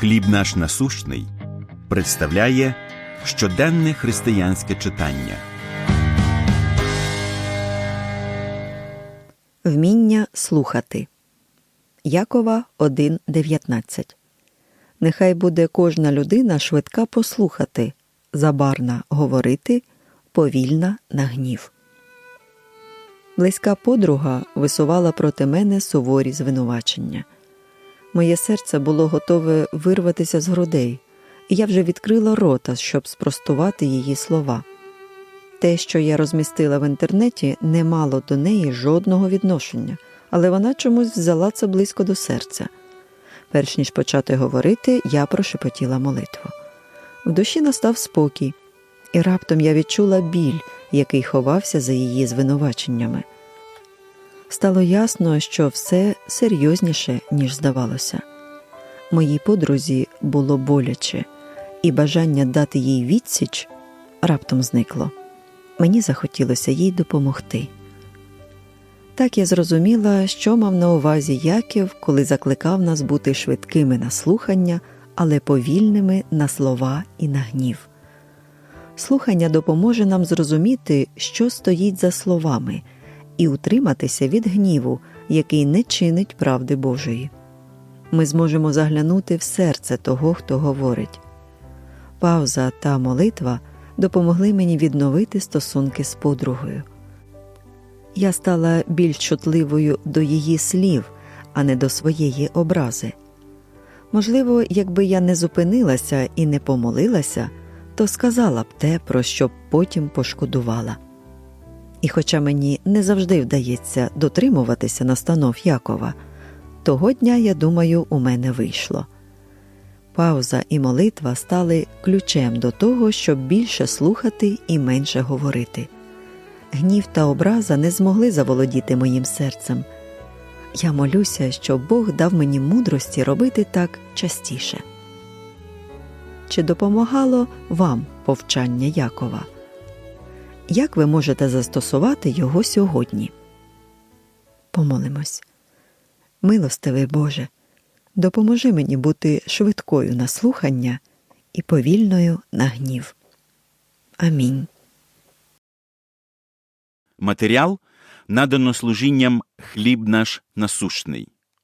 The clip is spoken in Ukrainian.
Хліб наш насущний представляє щоденне християнське читання. Вміння слухати. Якова 1.19. Нехай буде кожна людина швидка послухати, забарна говорити, повільна на гнів. Близька подруга висувала проти мене суворі звинувачення. Моє серце було готове вирватися з грудей, і я вже відкрила рота, щоб спростувати її слова. Те, що я розмістила в інтернеті, не мало до неї жодного відношення, але вона чомусь взяла це близько до серця. Перш ніж почати говорити, я прошепотіла молитву. В душі настав спокій, і раптом я відчула біль, який ховався за її звинуваченнями. Стало ясно, що все серйозніше, ніж здавалося. Моїй подрузі було боляче, і бажання дати їй відсіч раптом зникло. Мені захотілося їй допомогти. Так я зрозуміла, що мав на увазі Яків, коли закликав нас бути швидкими на слухання, але повільними на слова і на гнів. Слухання допоможе нам зрозуміти, що стоїть за словами, і утриматися від гніву, який не чинить правди Божої. Ми зможемо заглянути в серце того, хто говорить. Пауза та молитва допомогли мені відновити стосунки з подругою. Я стала більш чутливою до її слів, а не до своєї образи. Можливо, якби я не зупинилася і не помолилася, то сказала б те, про що потім пошкодувала. І хоча мені не завжди вдається дотримуватися настанов Якова, того дня, я думаю, у мене вийшло. Пауза і молитва стали ключем до того, щоб більше слухати і менше говорити. Гнів та образа не змогли заволодіти моїм серцем. Я молюся, щоб Бог дав мені мудрості робити так частіше. Чи допомагало вам повчання Якова? Як ви можете застосувати його сьогодні? Помолимось. Милостивий Боже, допоможи мені бути швидкою на слухання і повільною на гнів. Амінь. Матеріал надано служінням Хліб наш насущний.